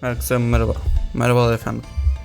Herkese merhaba. Merhabalar efendim.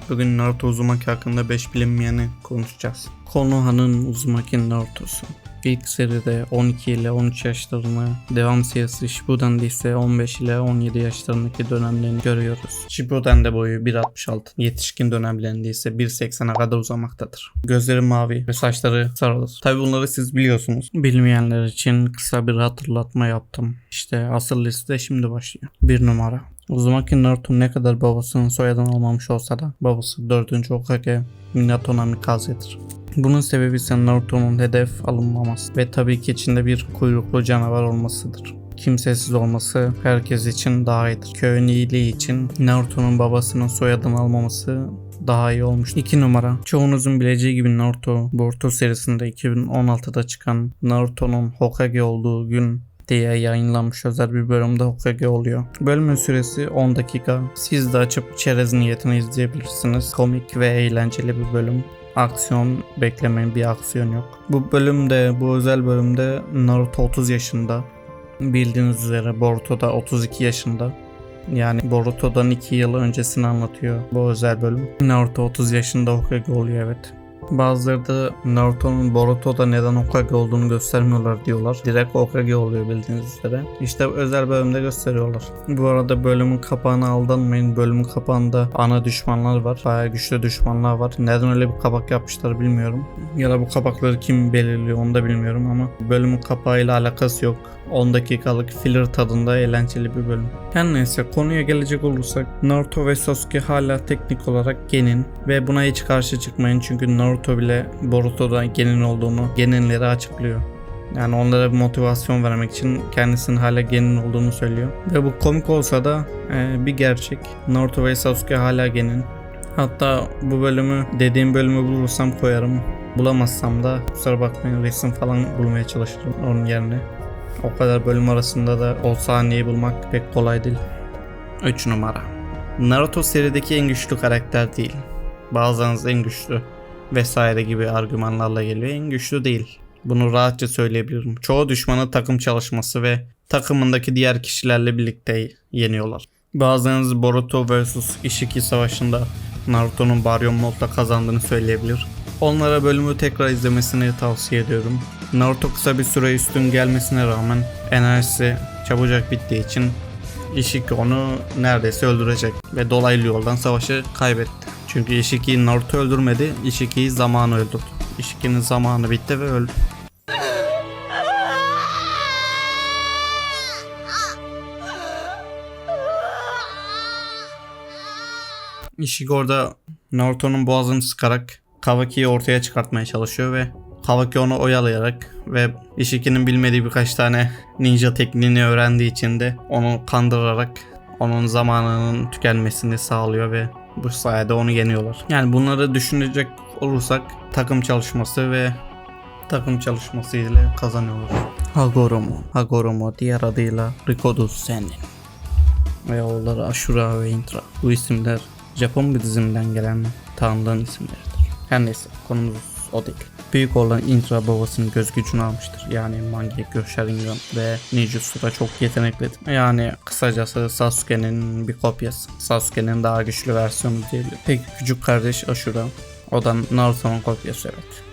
Bugün Naruto Uzumaki hakkında 5 bilinmeyeni konuşacağız. Konoha'nın Uzumaki Naruto'su. İlk seride 12 ile 13 yaşlarını, devam serisi Shippuden'de ise 15 ile 17 yaşlarındaki dönemlerini görüyoruz. Shippuden'de boyu 1.66, yetişkin dönemlerinde ise 1.80'e kadar uzamaktadır. Gözleri mavi ve saçları sarıdır. Tabi bunları siz biliyorsunuz. Bilmeyenler için kısa bir hatırlatma yaptım. İşte asıl liste şimdi başlıyor. 1 numara. Uzumaki Naruto ne kadar babasının soyadını almamış olsa da babası 4. Hokage Minato Namikaze'dir. Bunun sebebi ise Naruto'nun hedef alınmaması ve tabii ki içinde bir kuyruklu canavar olmasıdır. Kimsesiz olması herkes için daha iyidir. Köyün iyiliği için Naruto'nun babasının soyadını almaması daha iyi olmuş. 2 numara. Çoğunuzun bileceği gibi Naruto, Boruto serisinde 2016'da çıkan Naruto'nun Hokage olduğu gün diye yayınlanmış özel bir bölümde Hokage oluyor. Bölümün süresi 10 dakika. Siz de açıp çerez niyetine izleyebilirsiniz. Komik ve eğlenceli bir bölüm. Aksiyon beklemeyin bir aksiyon yok. Bu bölümde bu özel bölümde Naruto 30 yaşında. Bildiğiniz üzere Boruto da 32 yaşında. Yani Boruto'dan 2 yıl öncesini anlatıyor bu özel bölüm. Naruto 30 yaşında Hokage oluyor evet. Bazıları da Naruto'nun Boruto'da neden Hokage olduğunu göstermiyorlar diyorlar. Direkt Hokage oluyor bildiğiniz üzere. İşte özel bölümde gösteriyorlar. Bu arada bölümün kapağına aldanmayın. Bölümün kapağında ana düşmanlar var. Bayağı güçlü düşmanlar var. Neden öyle bir kapak yapmışlar bilmiyorum. Ya da bu kapakları kim belirliyor onu da bilmiyorum ama bölümün kapağıyla alakası yok. 10 dakikalık filler tadında eğlenceli bir bölüm. Her neyse konuya gelecek olursak Naruto ve Sasuke hala teknik olarak genin ve buna hiç karşı çıkmayın çünkü Naruto bile Boruto'da genin olduğunu geninleri açıklıyor. Yani onlara bir motivasyon vermek için kendisinin hala genin olduğunu söylüyor. Ve bu komik olsa da e, bir gerçek. Naruto ve Sasuke hala genin. Hatta bu bölümü dediğim bölümü bulursam koyarım. Bulamazsam da kusura bakmayın resim falan bulmaya çalışırım onun yerine. O kadar bölüm arasında da o sahneyi bulmak pek kolay değil. 3 numara. Naruto serideki en güçlü karakter değil. Bazılarınız en güçlü vesaire gibi argümanlarla geliyor. En güçlü değil. Bunu rahatça söyleyebilirim. Çoğu düşmanı takım çalışması ve takımındaki diğer kişilerle birlikte yeniyorlar. Bazılarınız Boruto vs Ishiki savaşında Naruto'nun Baryon modda kazandığını söyleyebilir. Onlara bölümü tekrar izlemesini tavsiye ediyorum. Naruto kısa bir süre üstün gelmesine rağmen enerjisi çabucak bittiği için Ishiki onu neredeyse öldürecek ve dolaylı yoldan savaşı kaybetti. Çünkü Ishiki'yi Naruto öldürmedi, Ishiki'yi zamanı öldürdü. Ishiki'nin zamanı bitti ve öldü. Ishiki orada Naruto'nun boğazını sıkarak Kawaki'yi ortaya çıkartmaya çalışıyor ve Kawaki onu oyalayarak ve Ishiki'nin bilmediği birkaç tane ninja tekniğini öğrendiği için de onu kandırarak onun zamanının tükenmesini sağlıyor ve bu sayede onu yeniyorlar. Yani bunları düşünecek olursak takım çalışması ve takım çalışması ile kazanıyorlar. Hagoromo, Hagoromo diğer adıyla Rikodo Senin ve oğulları Ashura ve Intra. Bu isimler Japon bir dizimden gelen tanrıların isimleridir. Her neyse konumuz o değil. Büyük olan Intra babasının göz gücünü almıştır. Yani Mangekyo, Sharingan ve Ninjutsu'da çok yeteneklidir. Yani kısacası Sasuke'nin bir kopyası. Sasuke'nin daha güçlü versiyonu diyebilirim. Peki küçük kardeş Ashura. O da Naruto'nun kopyası evet.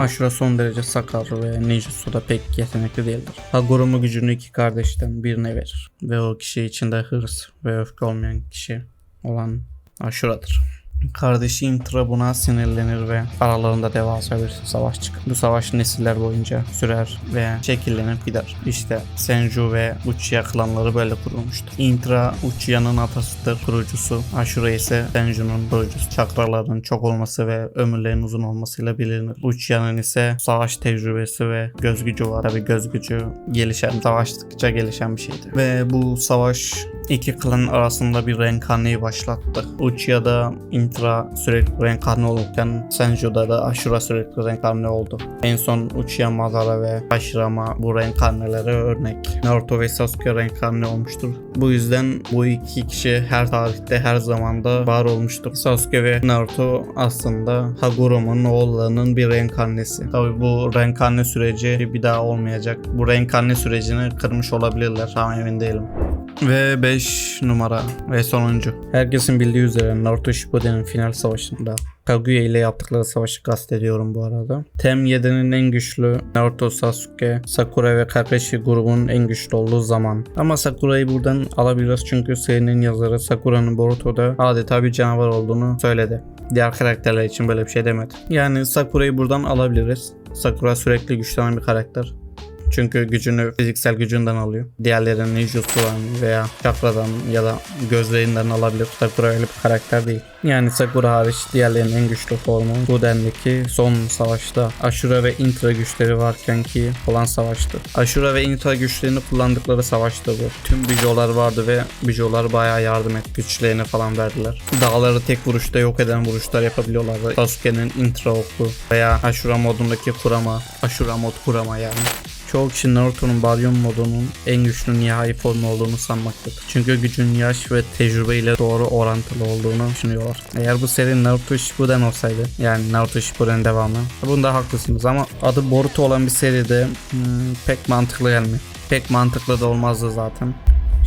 Ashura son derece sakar ve Ninjutsu'da pek yetenekli değildir. Hagoromo gücünü iki kardeşten birine verir. Ve o kişi içinde hırs ve öfke olmayan kişi olan Ashura'dır. Kardeşi Intra buna sinirlenir ve aralarında devasa bir savaş çıkar. Bu savaş nesiller boyunca sürer ve şekillenip gider. İşte Senju ve Uchiha klanları böyle kurulmuştur. Intra Uchiha'nın atasıdır, kurucusu. Ashura ise Senju'nun kurucusu. Çakraların çok olması ve ömürlerin uzun olmasıyla bilinir. Uchiha'nın ise savaş tecrübesi ve göz gücü var. Tabi göz gücü gelişen, savaştıkça gelişen bir şeydi. Ve bu savaş iki klan arasında bir reenkarneyi başlattı. Uchiha'da Intra sürekli reenkarne olurken Senju'da da Ashura sürekli reenkarne oldu. En son Uchiha Madara ve Hashirama bu reenkarnelere örnek. Naruto ve Sasuke reenkarne olmuştur. Bu yüzden bu iki kişi her tarihte her zamanda var olmuştur. Sasuke ve Naruto aslında Hagoromo'nun oğullarının bir reenkarnesi. Tabi bu reenkarne süreci bir daha olmayacak. Bu reenkarne sürecini kırmış olabilirler. Tam emin değilim. Ve 5 numara ve sonuncu. Herkesin bildiği üzere Naruto Shippuden'in final savaşında Kaguya ile yaptıkları savaşı kastediyorum bu arada. Tem 7'nin en güçlü Naruto, Sasuke, Sakura ve Kakashi grubunun en güçlü olduğu zaman. Ama Sakura'yı buradan alabiliriz çünkü serinin yazarı Sakura'nın Boruto'da adeta bir canavar olduğunu söyledi. Diğer karakterler için böyle bir şey demedi. Yani Sakura'yı buradan alabiliriz. Sakura sürekli güçlenen bir karakter. Çünkü gücünü fiziksel gücünden alıyor. Diğerlerinin ninjutsu'dan veya çakradan ya da gözlerinden alabilir. Sakura öyle bir karakter değil. Yani Sakura hariç diğerlerinin en güçlü formu Buden'deki son savaşta Ashura ve Intra güçleri varken ki olan savaştı. Ashura ve Intra güçlerini kullandıkları savaştı bu. Tüm bijolar vardı ve bijolar bayağı yardım etti. Güçlerini falan verdiler. Dağları tek vuruşta yok eden vuruşlar yapabiliyorlardı. Sasuke'nin Intra oku veya Ashura modundaki Kurama. Ashura mod Kurama yani. Çoğu kişi Naruto'nun Baryon modunun en güçlü nihai formu olduğunu sanmaktadır. Çünkü gücün yaş ve tecrübeyle doğru orantılı olduğunu düşünüyorlar. Eğer bu seri Naruto Shippuden olsaydı, yani Naruto Shippuden devamı, bunda haklısınız ama adı Boruto olan bir seride hmm, pek mantıklı gelmiyor. Pek mantıklı da olmazdı zaten.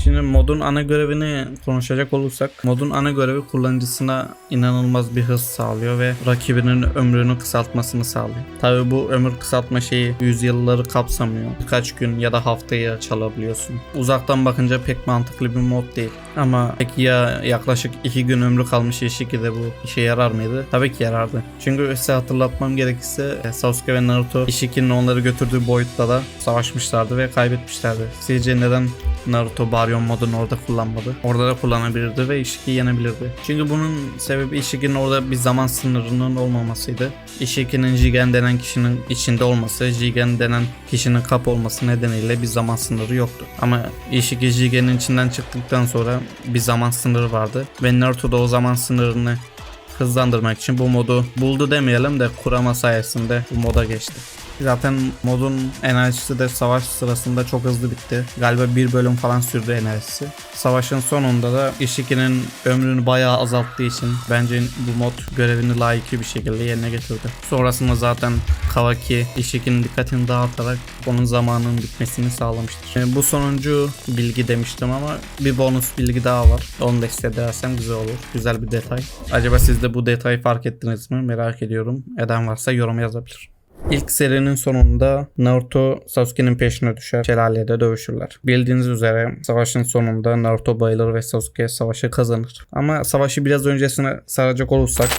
Şimdi modun ana görevini konuşacak olursak modun ana görevi kullanıcısına inanılmaz bir hız sağlıyor ve rakibinin ömrünü kısaltmasını sağlıyor. Tabi bu ömür kısaltma şeyi yüzyılları kapsamıyor. Birkaç gün ya da haftayı çalabiliyorsun. Uzaktan bakınca pek mantıklı bir mod değil. Ama peki ya yaklaşık 2 gün ömrü kalmış Ishiki'de bu işe yarar mıydı? Tabii ki yarardı. Çünkü size hatırlatmam gerekirse Sasuke ve Naruto Ishiki'nin onları götürdüğü boyutta da savaşmışlardı ve kaybetmişlerdi. Sizce neden Naruto Baryon modunu orada kullanmadı? Orada da kullanabilirdi ve Ishiki'yi yenebilirdi. Çünkü bunun sebebi Ishiki'nin orada bir zaman sınırının olmamasıydı. Ishiki'nin Jigen denen kişinin içinde olması, Jigen denen kişinin kap olması nedeniyle bir zaman sınırı yoktu. Ama Ishiki Jigen'in içinden çıktıktan sonra bir zaman sınırı vardı ve Naruto da o zaman sınırını hızlandırmak için bu modu buldu demeyelim de kurama sayesinde bu moda geçti. Zaten modun enerjisi de savaş sırasında çok hızlı bitti. Galiba bir bölüm falan sürdü enerjisi. Savaşın sonunda da Ishiki'nin ömrünü bayağı azalttığı için bence bu mod görevini layıklı bir şekilde yerine getirdi. Sonrasında zaten Kawaki Ishiki'nin dikkatini dağıtarak onun zamanının bitmesini sağlamıştır. Yani bu sonuncu bilgi demiştim ama bir bonus bilgi daha var. Onu da hissedersem güzel olur. Güzel bir detay. Acaba siz de bu detayı fark ettiniz mi? Merak ediyorum. Eden varsa yorum yazabilir. İlk serinin sonunda Naruto Sasuke'nin peşine düşer. Şelalede dövüşürler. Bildiğiniz üzere savaşın sonunda Naruto bayılır ve Sasuke savaşı kazanır. Ama savaşı biraz öncesine saracak olursak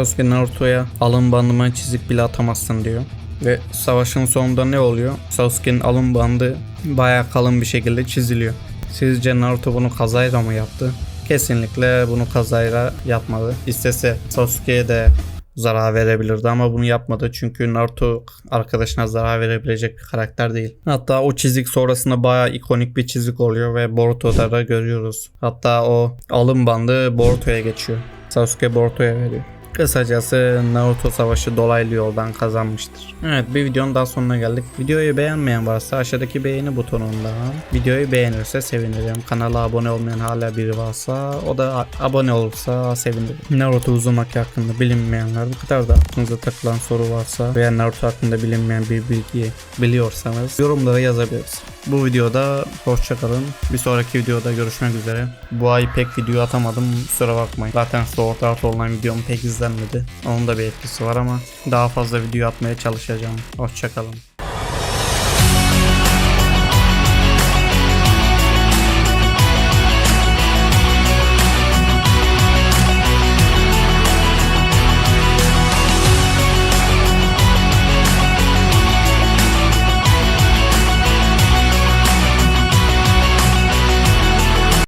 Sasuke Naruto'ya alın bandıma çizik bile atamazsın diyor. Ve savaşın sonunda ne oluyor? Sasuke'nin alın bandı bayağı kalın bir şekilde çiziliyor. Sizce Naruto bunu kazayla mı yaptı? Kesinlikle bunu kazayla yapmadı. İstese Sasuke'ye de zarar verebilirdi ama bunu yapmadı çünkü Naruto arkadaşına zarar verebilecek bir karakter değil. Hatta o çizik sonrasında bayağı ikonik bir çizik oluyor ve Boruto'da da görüyoruz. Hatta o alın bandı Boruto'ya geçiyor. Sasuke Boruto'ya veriyor. Kısacası Naruto savaşı dolaylı yoldan kazanmıştır. Evet bir videonun daha sonuna geldik. Videoyu beğenmeyen varsa aşağıdaki beğeni butonundan videoyu beğenirse sevinirim. Kanala abone olmayan hala biri varsa o da abone olursa sevinirim. Naruto Uzumaki hakkında bilinmeyenler bu kadar da aklınıza takılan soru varsa veya Naruto hakkında bilinmeyen bir bilgi biliyorsanız yorumlara yazabilirsiniz. Bu videoda hoşçakalın. Bir sonraki videoda görüşmek üzere. Bu ay pek video atamadım. Kusura bakmayın. Zaten Sword Art Online videom pek izlenmedi. Onun da bir etkisi var ama daha fazla video atmaya çalışacağım. Hoşçakalın.